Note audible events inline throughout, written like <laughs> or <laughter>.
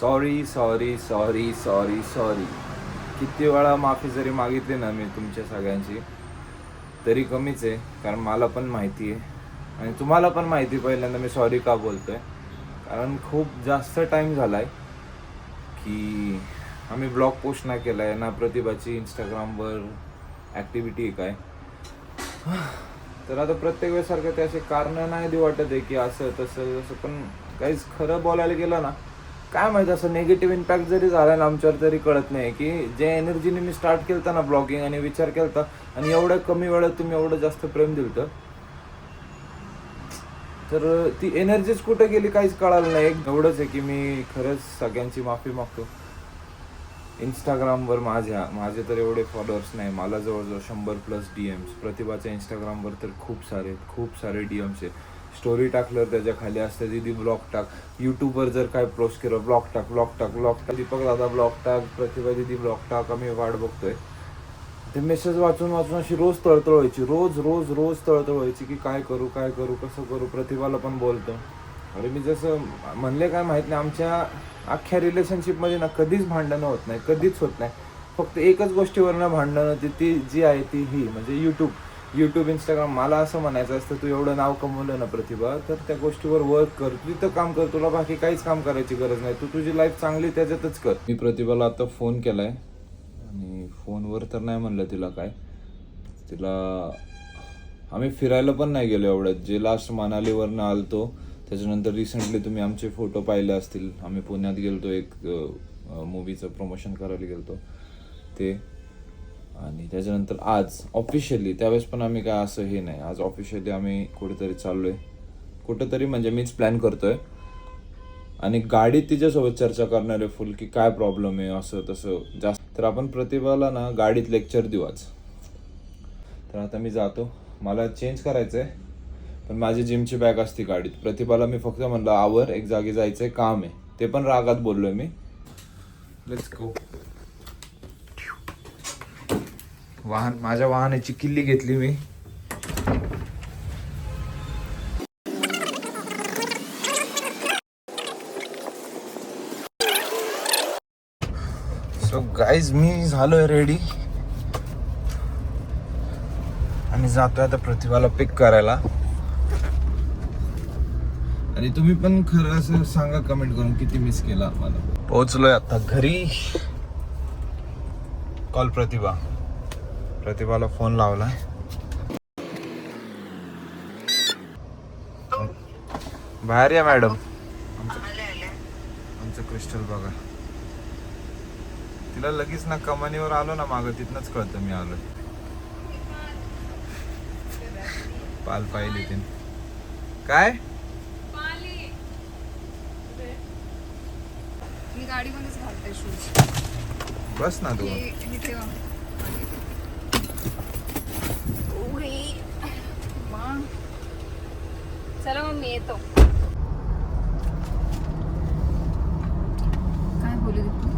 Sorry sorry sorry sorry sorry किती वेळा माफी जरी मागितली ना मी तुमच्या सगळ्यांची तरी कमीच आहे कारण मला पण माहिती आहे. आणि तुम्हाला पण माहिती पहिल्यांदा मी सॉरी का बोलतो आहे कारण खूप जास्त टाईम झाला आहे की आम्ही ब्लॉग पोस्ट नाही केला आहे ना प्रतिभाची इंस्टाग्रामवर ॲक्टिव्हिटी आहे काय. तर आता प्रत्येक वेळेसारखं ते असे कारणं नाही देऊ वाटत आहे की असं तसं तसं पण काहीच खरं बोलायला गेलं ना काय माहिती असं निगेटिव्ह इम्पॅक्ट जरी झाला ना आमच्यावर तरी कळत नाही की जे एनर्जीने मी स्टार्ट केलं ना ब्लॉगिंग आणि विचार केला आणि एवढ्या कमी वेळात तुम्ही एवढं जास्त प्रेम दिलं तर ती एनर्जीच कुठे गेली काहीच कळालं नाही. एक एवढंच आहे की मी खरंच सगळ्यांची माफी मागतो. इंस्टाग्रामवर माझ्या माझे तर एवढे फॉलोअर्स नाही. मला जवळजवळ शंभर प्लस डी एम्स प्रतिभाच्या इंस्टाग्रामवर तर खूप सारे आहेत, खूप सारे डी एम्स आहेत. स्टोरी टाकलं त्याच्याखाली असते दीदी ब्लॉग टाक. यूट्यूबवर जर काय पोस्ट केलं ब्लॉग टाक ब्लॉग टाक ब्लॉग टाक. दीपक दादा ब्लॉग टाक प्रतिभा दिदी ब्लॉग टाक आम्ही वाट बघतोय. ते मेसेज वाचून वाचून अशी रोज तळतळ व्हायची. रोज रोज रोज तळतळ व्हायची की काय करू काय करू कसं करू प्रतिभाला पण बोलतो. अरे मी जसं म्हणले काय माहीत नाही आमच्या अख्ख्या रिलेशनशिपमध्ये ना कधीच भांडणं होत नाही कधीच होत नाही. फक्त एकच गोष्टीवरनं भांडणं होती ती जी आहे ती ही म्हणजे यूट्यूब यूट्यूब इंस्टाग्राम मला असं म्हणायचं असतं तू एवढं नाव कमवलं ना प्रतिभा तर त्या गोष्टीवर वर्क कर. तू तिथं काम कर तुला बाकी काहीच काम करायची गरज नाही. तू तुझी लाईफ चांगली त्याच्यातच कर. मी प्रतिभाला आता फोन केलाय. आणि फोनवर तर नाही म्हणलं तिला काय. तिला आम्ही फिरायला पण नाही गेलो एवढ्यात. जे लास्ट मनालीवरनं आलतो त्याच्यानंतर रिसेंटली तुम्ही आमचे फोटो पाहिले असतील. आम्ही पुण्यात गेलतो एक मूवीचं प्रमोशन करायला गेलतो. ते आणि त्याच्यानंतर आज ऑफिशियली त्यावेळेस पण आम्ही काय असं हे नाही. आज ऑफिशियली आम्ही कुठेतरी चाललोय. कुठेतरी म्हणजे मीच प्लॅन करतोय. आणि गाडीत तिच्यासोबत चर्चा करणार आहे फुल की काय प्रॉब्लेम आहे असं तसं जास्त. तर आपण प्रतिभाला ना गाडीत लेक्चर देऊ आज. तर आता मी जातो. मला चेंज करायचं आहे पण माझी जिमची बॅग असते गाडीत. प्रतिभाला मी फक्त म्हणलं आवर एक जागी जायचं आहे काम आहे. ते पण रागात बोललो आहे मी. लेट्स गो वाहन माझ्या वाहनाची किल्ली घेतली मी. सो गाईज मी झालोय रेडी आणि जातोय आता प्रतिभाला पिक करायला. आणि तुम्ही पण खरं असं सांगा कमेंट करून किती मिस केला मला पोहोचलोय आता घरी. कॉल प्रतिभा. प्रतिभाला फोन लावलाय बाहेर या मॅडम. आमचं क्रिस्टल बघा. तिला लगेच ना कमानीवर आलो ना मागं तिथनच कळतं मी आलोय. पाल पाहिली तीन. काय? बस ना तू हे हे ठेवा ओरे. मा. चला मग मी येतो. काय बोलू तू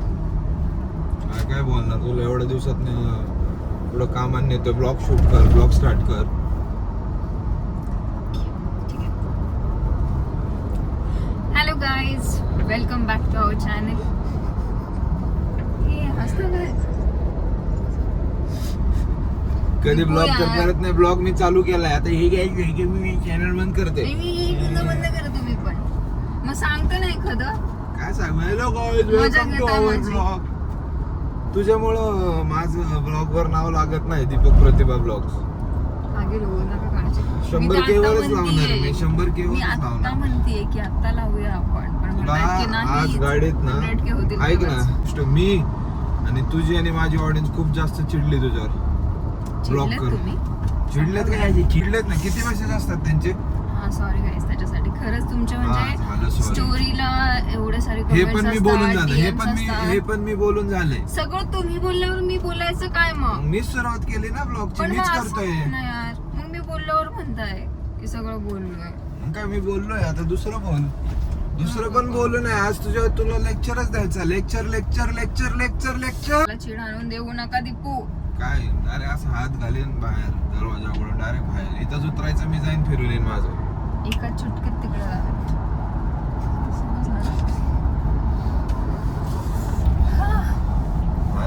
काय काय बोलणार? तुला एवढ्या दिवसात एवढं कामाने येतं ब्लॉग शूट कर ब्लॉग स्टार्ट कर. Hello guys welcome back to our channel हे हसलं काय कधी नको ब्लॉग. करत नाही ब्लॉग मी चालू केलाय आता हे घ्यायचं मी चॅनल बंद करते नाही, मी तुझं बंद करा तुम्ही पण मग सांगतो ना एखादं काय सांगू हॅलो माझी. ब्लॉग तुझ्यामुळं माझं ब्लॉग वर नाव लागत नाही दीपक प्रतिभा मागे नका काढायचे. शंभर तर वरच लावणार. मी, शंभर K मी आता लावणार. म्हणतीये की आता लावूया आपण पण तुला म्हणतात की नाही आज गाडीत 100K ना होतील ऐक तेव्हाच. ना स्ट- मी आणि तुझी आणि माझी ऑडियन्स खूप जास्त चिडली तुझ्यावर ब्लॉक चिडलेत कर. तुम्ही? चिडलेत काय? चिडलेत ना किती मेसेज असतात त्यांचे? हा सॉरी गाईस त्याच्यासाठी. खरंच तुमच्या हा, झालं म्हणजे sorry. स्टोरीला एवढे सारे हे पण मी बोलून झालं. हे पण मी. हे पण मी बोलून झाले. सगळं तुम्ही बोलल्यावर मी बोलायचं काय मग? मीच सुरुवात केली ना ब्लॉगची पण मीच असं करतोय. नाही यार. मग मी बोलल्यावर म्हणताय की सगळं बोललोय. मग काय मी बोललोय. आता दुसरं बोल दुसरं पण बोलू नाही आज तुझ्या तुला लेक्चरच द्यायचा. Lecture lecture lecture lecture lecture मला चिड आणून देऊ नका दीपू. काय? अरे असं हात घालीन बाहेर दरवाजा उघडून डायरेक्ट बाहेर. इथंच उतरायचं मी जाईन फिरून येईन माझं. एका चुटकीत तिकडे?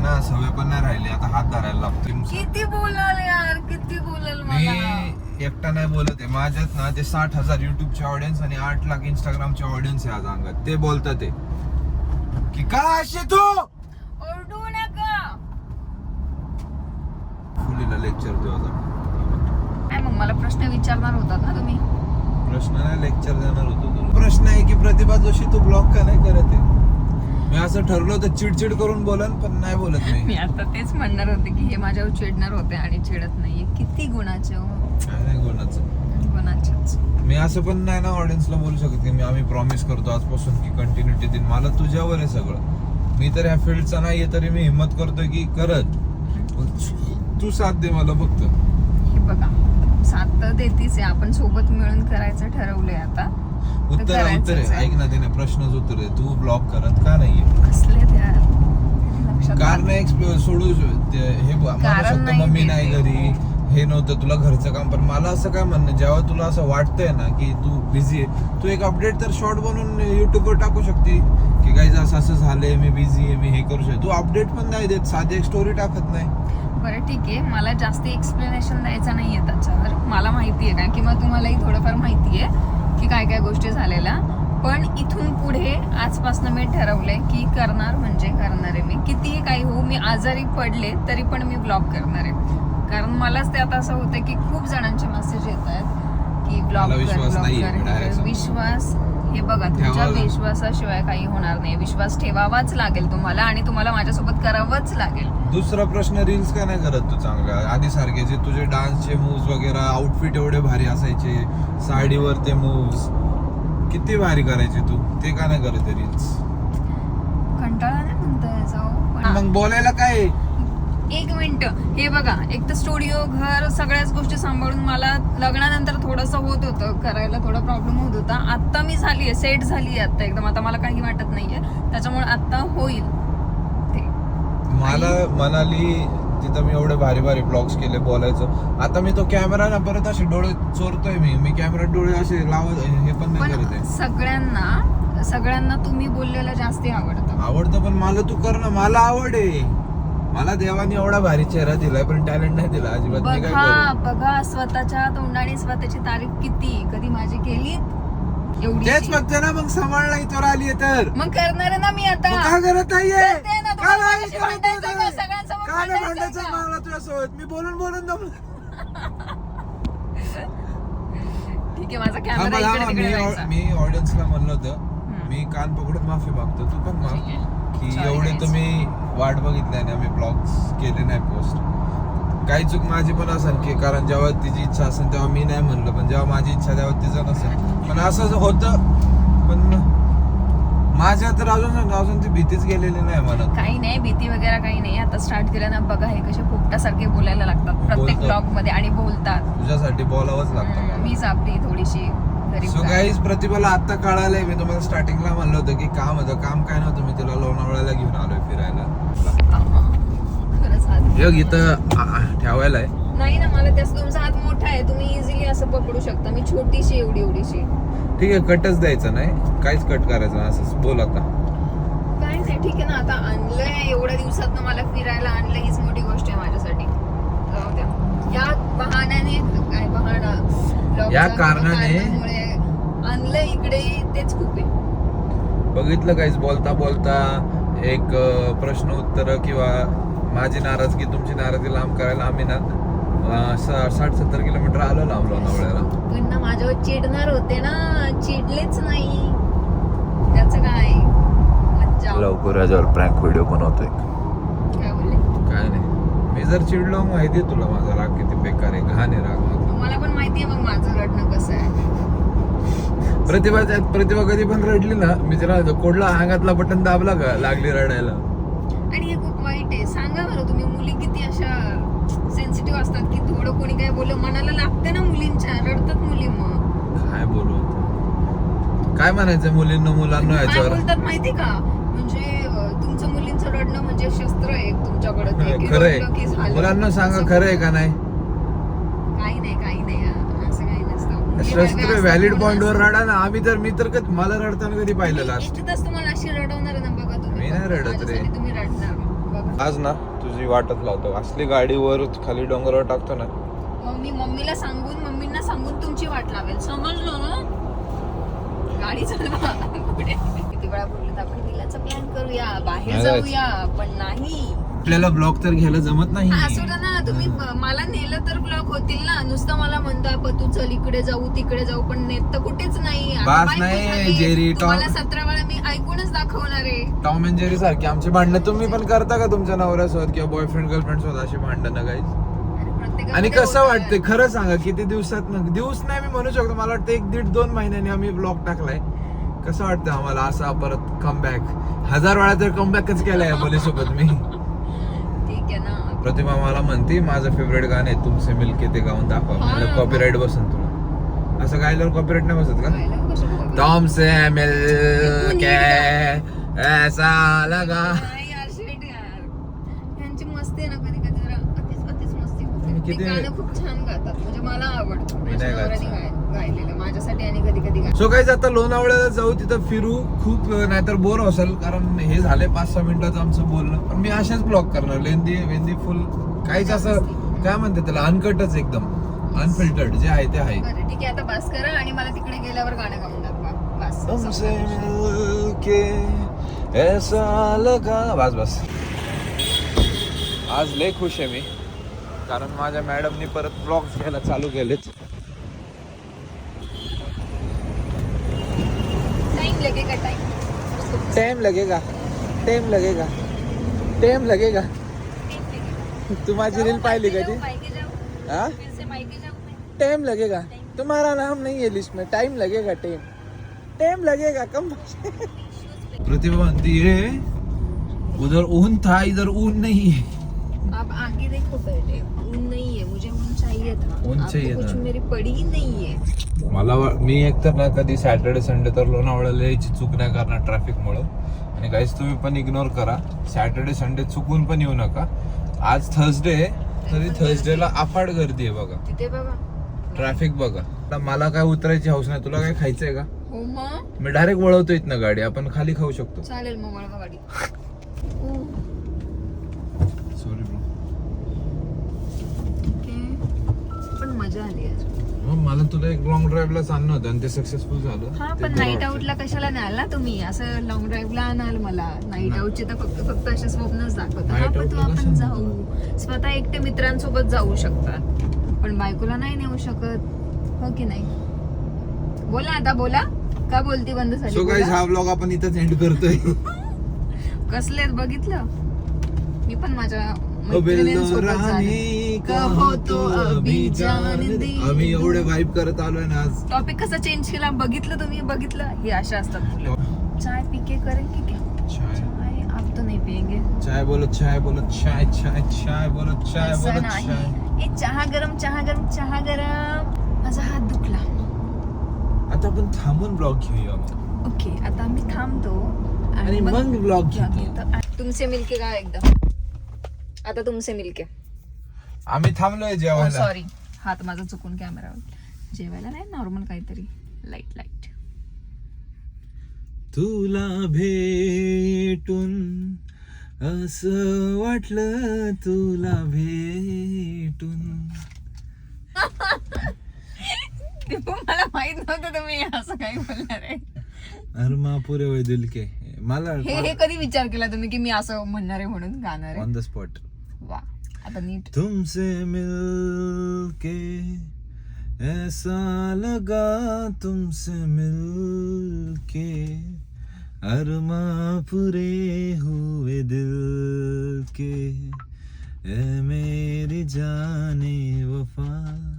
ना सवय पण नाही राहिली. आता हात धरायला लागतो किती बोलाल यार किती बोलाल मी एकटा नाही बोलत आहे. माझ्यात ना ते साठ हजार युट्यूबचे ऑडियन्स आणि आठ लाख इंस्टाग्रामचे ऑडियन्स आहे आज अंगात. ते बोलतात ते. की का असे तू? लेक्चर काय मग मला प्रश्न विचारणार होतात ना तुम्ही? प्रश्न नाही लेक्चर देणार होतो तुला. प्रश्न आहे की प्रतिभा जोशी तू ब्लॉग का नाही करत आहे? मी असं ठरलो होतं चिडचिड करून बोलन पण नाही बोलत मी. मी आता तेच म्हणणार होते की हे माझ्यावर चिडणार होते आणि चिडत नाहीये. किती गुणाचे हो. काय नाही कोणाचं गुणाचेच. मी असं पण नाही ना ऑडियन्सला बोलू शकत की मी आम्ही प्रॉमिस करतो आजपासून की कंटिन्युटी देईन. मला तुझ्यावर आहे सगळं. मी तर ह्या फील्डचा नाहीये तरी मी हिंमत करतोय की करत. तू साथ दे मला फक्त. हे बघा साथ तर देतीच आहे. आपण सोबत मिळून करायचं ठरवलंय आता. तर उत्तर आहे, उत्तर करायचंच आहे. आहे. ऐक ना त्याने प्रश्नच उत्तर आहे. तू ब्लॉग करत का नाहीये? कसले त्या लक्षात कारण आलं. एक्सप्लोर सोडू ते- हे ब- म्हणू कारण शकतो नाही मम्मी ते नाही ते. घरी हे नव्हतं तुला घरचं काम पण मला असं काय म्हणणं जेव्हा तुला असं वाटतंय ना की तू बिझी आहे तू एक अपडेट तर शॉर्ट बनवून युट्यूबवर टाकू शकते. की काही असं असं झालंय मी बिझी आहे मी हे करू शकतो. तू अपडेट पण नाही देत साधी एक स्टोरी टाकत नाही. बरं ठीक आहे. मला जास्त एक्सप्लेनेशन द्यायचं नाहीये त्याच्यावर. मला माहिती आहे का किंवा तुम्हालाही थोडंफार माहिती आहे की काय काय गोष्टी झालेल्या. पण इथून पुढे आजपासून मी ठरवलंय की करणार म्हणजे करणार आहे मी. कितीही काही हो मी आजारी पडले तरी पण मी ब्लॉग करणार आहे. कारण मलाच ते आता असं होतं की खूप जणांचे मेसेज येत आहेत की ब्लॉग कर ब्लॉग कर. विश्वास हे बघा तुमच्या. विश्वासाशिवाय काही होणार नाही विश्वास ठेवावाच लागेल तुम्हाला आणि तुम्हाला माझ्यासोबत करावंच लागेल दुसरा प्रश्न रील्स का नाही करत तू चांगला आधी सारखे जे तुझे डान्सचे मूव्स वगैरे आउटफिट एवढे भारी असायचे साडीवर ते मूव्स किती भारी करायचे तू ते का नाही करत रील्स कंटाळा नाही म्हणता याचा हो. मग बोलायला काय? एक मिनिट. हे बघा एक तर स्टुडिओ घर सगळ्याच गोष्टी सांभाळून मला लग्नानंतर थोडस होत होतं करायला थोडा प्रॉब्लेम होत होता. आता मी झालीये सेट झाली आता एकदम. आता मला काही वाटत नाहीये. त्याच्यामुळे आता होईल ते. मला मनाली तिथं मी एवढे भारी भारी ब्लॉग्स केले बोलायचं. आता मी तो कॅमेरा ना परत असे डोळे चोरतोय मी. मी कॅमेरा डोळे असे लावत हे पण नाही करत आहे. सगळ्यांना सगळ्यांना तुम्ही बोललेलं जास्ती आवडतं. आवडतं पण मला तू कर ना. मला आवड आहे. मला देवाने एवढा भारी चेहरा दिलाय पण टॅलेंट नाही दिला अजिबात मी काय बघा करू बघा स्वतःच्या तोंडाने स्वतःची तारीफ किती कधी माझी केली एवढी तेच बघते ना मग सांभाळला इथवर आली तर मग करणार ना मी आता तू का करत नाहीये करते ना, का तुम्हाला नाही माझ्याशी करत भांडायचं आहे? का? सगळ्यांसमोर का नाही भांडायचं भांडायचं का? मला तुझ्यासोबत मी बोलून बोलून दमलो ठीक आहे माझा थांबा, कॅमेरा इकडे थांबा. तिकडे मी जायचा. मी ऑडियन्सला म्हणलं होतं. मी कान पकडून माफी मागतो तू पण माग ठीक आहे. की Sorry, एवढे guys. तुम्ही वाट बघितली आणि आम्ही ब्लॉग्स केले नाही पोस्ट. काही चूक माझी पण असेल की कारण जेव्हा तिची इच्छा असेल तेव्हा मी नाही म्हणलं पण जेव्हा माझी इच्छा तेव्हा तिचं नसेल. पण असं होतं. पण माझ्या तर अजून अजून ती भीतीच गेलेली नाही मला. काही नाही भीती वगैरे काही नाही. आता स्टार्ट केलं ना बघा हे कसे पोपटासारखे बोलायला लागतात प्रत्येक. ब्लॉगमध्ये आणि बोलतात. तुझ्यासाठी बोलावंच लागतं मीच आपली थोडीशी सो. गाईज प्रतिभाला आता कळालंय. मी तुम्हाला स्टार्टिंगला म्हणलं होतं की काम होतं. काम काय नव्हतं? मी तुला लोणावळ्याला घेऊन आलोय फिरायला. योग इथं ठेवायला आहे. नाही ना मला त्यास तुमचा हात मोठा आहे. तुम्ही इझिली असं पकडू शकता. मी छोटीशी एवढी एवढीशी. ठीक आहे कटच द्यायचं नाही. काहीच कट करायचं नाही. असं बोल आता. काय नाही ठीक आहे ना. आता आणलंय एवढ्या दिवसात मला फिरायला आणलं हीच मोठी गोष्ट आहे माझ्यासाठी. जाऊ द्या. या बहाण्याने काय बहाणा? Lockdown या कारणाने- कारणामुळे आणलं इकडे तेच खूप आहे. बघितलं काहीच बोलता बोलता एक अं, प्रश्न उत्तर किंवा माझी नाराजगी तुमची नाराजगी लांब करायला आम्ही ना साठ सत्तर किलोमीटर आलो लांब लोणावळ्याला पण ना माझ्यावर चिडणार होते ना चिडलेच नाही. त्याचं काय? लवकर याच्यावर प्रँक व्हिडिओ बनवतोय. काय बोलले? काय नाही. मी जर चिडलो माहिती आहे तुला माझा राग किती बेकार आहे घाण आहे राग माझा. मला पण माहितीये मग माझं रडणं कसं आहे. प्रतिभा प्रतिभा कधी पण रडली ना मी तिला कोडला अंगातला बटन दाबला का लागली रडायला. आणि हे खूप वाईट आहे. सांगा बरं तुम्ही मुली किती अशा सेन्सिटिव्ह असतात की थोडं कोणी काय बोललं मनाला लागते ना मुलींच्या रडतात मुली मग. काय बोलू? काय म्हणायचं मुलींना मुलांना याच्यावर? बोलतात माहिती का? म्हणजे तुमचं मुलींचं रडणं म्हणजे शस्त्र आहे तुमच्याकडे. खरंय. मुलांना सांगा असं खरंय का नाही? काही नाही काही नाही. असं काही नसतं. शस्त्र व्हॅलिड पॉइंट वर. रडा ना. आम्ही तर मी तर मला रडताना कधी पाहिलं लास्ट तुम्हाला अशी रडवणार आहे ना नाही रडत रे. आज ना तुझी वाटच लावतो. असली गाडी वर खाली डोंगरावर टाकतो ना. मग मी मम्मीला सांगून मम्मींना सांगून तुमची वाट लावेल. समजलो ना? गाडी चालवा. किती वेळा बोललो तर आपण विलाचा प्लॅन करूया. बाहेर जाऊया पण नाही. आपल्याला ब्लॉक तर घ्यायला जमत नाही. असू ना. तुम्ही मला नेलं तर ब्लॉक होतील ना. नुसतं मला म्हणता "प तू चल इकडे जाऊ तिकडे जाऊ पण नेत तर कुठेच नाही. सतरा वेळा मी ऐकूनच दाखवणार आहे. टॉम अँड जेरी सारखी. आमची भांडणं तुम्ही पण करता का तुमच्या नवऱ्यासोबत किंवा बॉयफ्रेंड गर्लफ्रेंड सोबत अशी भांडणं काही आणि कसं होतं. वाटतंय? खरं सांगा किती दिवसात दिवस नाही मी म्हणू शकतो. मला वाटतं एक दीड दोन महिन्यांनी आम्ही ब्लॉग टाकलाय. कसं वाटतं आम्हाला? असा परत कमबॅक हजार वेळा तर कमबॅकच केलाय या मुलीसोबत मी. ठीक आहे ना. प्रतिभा मला म्हणते माझं फेवरेट गाणं आहे तुमचे मिलके ते गाऊन दाखवा. हा. मला कॉपीराईट बसन तुला. असं गायल्यावर कॉपीराईट नाही बसत का? पाहिलं तुमसे ऐसा लगा। म्हणजे मला कधी कधी गाय सो काही आता लोणावळ्याला जाऊ तिथं फिरू. खूप नाहीतर बोर असेल कारण हे झाले पाच सहा मिनिटाचं आमचं बोलणं. पण मी असेच ब्लॉग करणार. लेंदी वेंदी फुल काहीच असं काय म्हणते त्याला? अनकटच एकदम. अनफिल्टर्ड जे आहे ते आहे. ठीक आहे. आता बस करा आणि मला तिकडे गेल्यावर गाणं गाऊन तुमसे मिलके ऐसा लगा बस बस. आज लय खुश आहे मी. कारण माझ्या मॅडमनी परत ब्लॉग्स घ्यायला चालू केलेत. टाइम लगेगा टाइम लगेगा. टाइम लगेगा. तू माझी रील पाहिली का ती? हाँ? टाइम लगेगा. तुम्हारा नाम नहीं है लिस्ट में. टाइम लगेगा टाइम टाइम लगेगा कम प्रतिभा म्हणती है उधर ऊन था इधर ऊन नहीं है. अब आगे देखो बेटे ऊन नहीं है मुझे ऊन चाहिए था। ऊन चाहिए कुछ था। मेरी पड़ी ही नहीं है। मला मी एकतर ना कधी सॅटर्डे संडे तर लोणावळ्याला यायची चूक नाही करणार ट्रॅफिकमुळं आणि काहीच तुम्ही पण इग्नोर करा. सॅटर्डे संडे चुकून पण येऊ नका. आज थर्सडे तरी थर्सडेला अफाट गर्दी आहे बघा. तिथे बघा. ट्रॅफिक बघा. मला काय उतरायची हौस नाही. तुला काय खायचंय का? हो मग. मी डायरेक्ट वळवतो इथनं गाडी. आपण खाली खाऊ शकतो. चालेल मग वळवा गाडी. Sorry bro okay. पण मजा आली यार मला तुला एक लॉंग ड्राईव्हला चालणं होतं आणि ते सक्सेसफुल झालं. हा ते पण बरं नाईट वाटतं. आउटला कशाला न्याल ना तुम्ही? असं लॉंग ड्राईव्हला आणाल मला. नाईट नाही. आउटचे तर फक्त फक्त असे स्वप्नच दाखवतात. Night हा, पण out तू ला आपण कशाला? जाऊ. स्वतः एकटे मित्रांसोबत जाऊ शकतात पण बायकोला नाही नेऊ शकत. हो की नाही? बोला आता बोला. का बोलती बंद झाली सो. हा ब्लॉग आपण इथंच एंड करतोय. कसलेत बघितलं? मी पण माझ्या बेलो मैत्रिणींसोबत झाले. कहो तो अभी जान दे आम्ही एवढे वाईब करत आलोय ना आज. टॉपिक कसा चेंज केला? बघितलं तुम्ही? बघितलं? हे अशा असतात मुलं चाय पी के करेंगे क्या? चाय. चाय आप तो नहीं पियेंगे. चाय बोलो चाय बोलो चाय चाय चाय बोलो चाय बोलो नाही। चाय. ए चहा गरम चहा गरम चहा गरम. माझा हात दुखला. आता आपण थांबून ब्लॉग घेऊया. ओके आता आम्ही थांबतो आणि मग ब्लॉग घेतो. तुमचे मिलके का एकदम? आता तुमचे मिलके. आम्ही थांबलोय जेवायला. सॉरी हात माझा चुकून कॅमेरावर जेवायला नाही नॉर्मल काहीतरी. लाइट लाइट तुला भेटून असं वाटलं तुला भेटून. <laughs> मला माहीत नव्हतं तुम्ही असं काही बोलणार आहे. अरमा पुरे वय दिल के मला हे हे कधी विचार केला तुम्ही की मी असं म्हणणार आहे म्हणून गाणार ऑन द स्पॉट वा आता नीट. तुमसे मिलके ऐसा लगा तुमसे मिलके। अरमा पूरे हुए दिल के ए मेरी जाने वफा।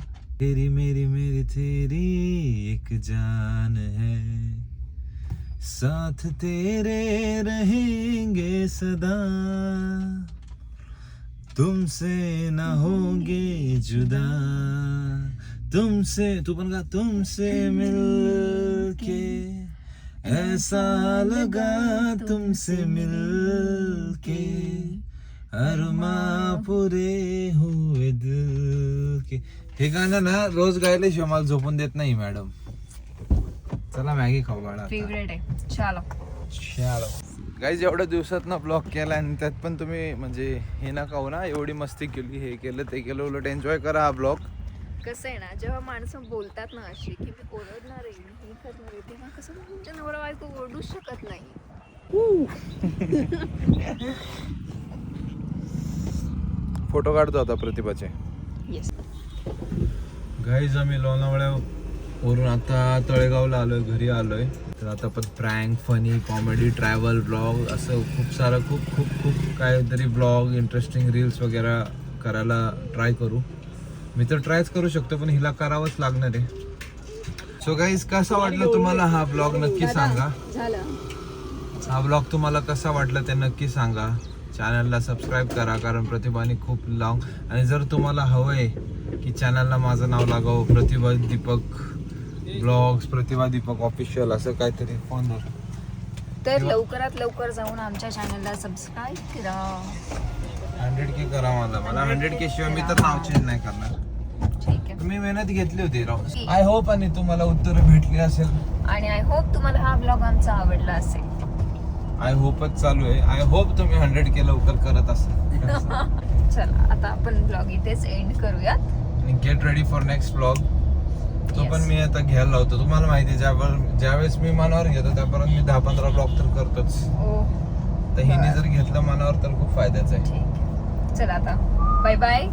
तेरी मेरी मेरी तेरी एक जान है। साथ तेरे रहेंगे सदा। तुमसे ना होंगे जुदा। तुमसे तू का तुमसे मिलके ऐसा लगा तुमसे मिलके। अरमा पुरे हुए दिल के। हे गाणं ना रोज गायल्याशिवाय मला झोपून देत नाही मॅडम. चला मॅगी खाऊ. फेवरेट आहे. चलो. चलो. गाईज एवढ्या दिवसात ना ब्लॉग केला आणि त्यात पण तुम्ही म्हणजे हे नका हो ना एवढी मस्ती केली हे केलं ते केलं उलट एन्जॉय करा हा ब्लॉग कसं आहे ना जेव्हा माणसं बोलतात ना अशी की मी ओरडणार आहे हे करणार आहे तेव्हा कसं तुमच्या नवरा बायको ओरडूच शकत नाही. <laughs> फोटो काढतो आता प्रतिभाचे. येस गाईज आम्ही लोणावळ्या वरून आता तळेगावला आलोय घरी आलोय. तर आता पण prank funny comedy travel blog असं खूप सारं खूप खूप खूप काहीतरी ब्लॉग इंटरेस्टिंग रील्स वगैरे करायला ट्राय करू. मी तर ट्रायच करू शकतो पण हिला करावंच लागणार आहे. सो गाईज कसा वाटला तुम्हाला हा ब्लॉग नक्की सांगा. झालं. हा ब्लॉग तुम्हाला कसा वाटला ते नक्की सांगा. चॅनलला सबस्क्राईब करा कारण प्रतिभाने खूप लॉंग आणि जर तुम्हाला हवंय की चॅनलला माझं नाव लागावं प्रतिभा दीपक ब्लॉग्स प्रतिभा दीपक ऑफिशियल असं काहीतरी फोन तर लवकरात लवकर जाऊन आमच्या चॅनलला सबस्क्राईब करा. हंड्रेड के करा मला. मला हंड्रेड के शिवाय मी तर नाव चेंज नाही करणार. ठीक आहे. तुम्ही मेहनत घेतली होती राव. आय होप आणि तुम्हाला उत्तर भेटली असेल. आणि आय होप तुम्हाला हा ब्लॉग आमचा आवडला असेल. आय होपच चालू आहे. आय होप तुम्ही हंड्रेड के लवकर करत असाल. <laughs> चला आता आपण ब्लॉग इथेच एंड करूयात. आणि get ready for next blog तो पण. मी आता घ्यायला लावतो. तुम्हाला माहिती आहे ज्यावर ज्यावेळेस मी मनावर घेतो त्यापर्यंत मी दहा पंधरा ब्लॉग तर करतोच. ओ तर हिने जर घेतलं मनावर तर खूप फायद्याचं आहे. चला आता. Bye bye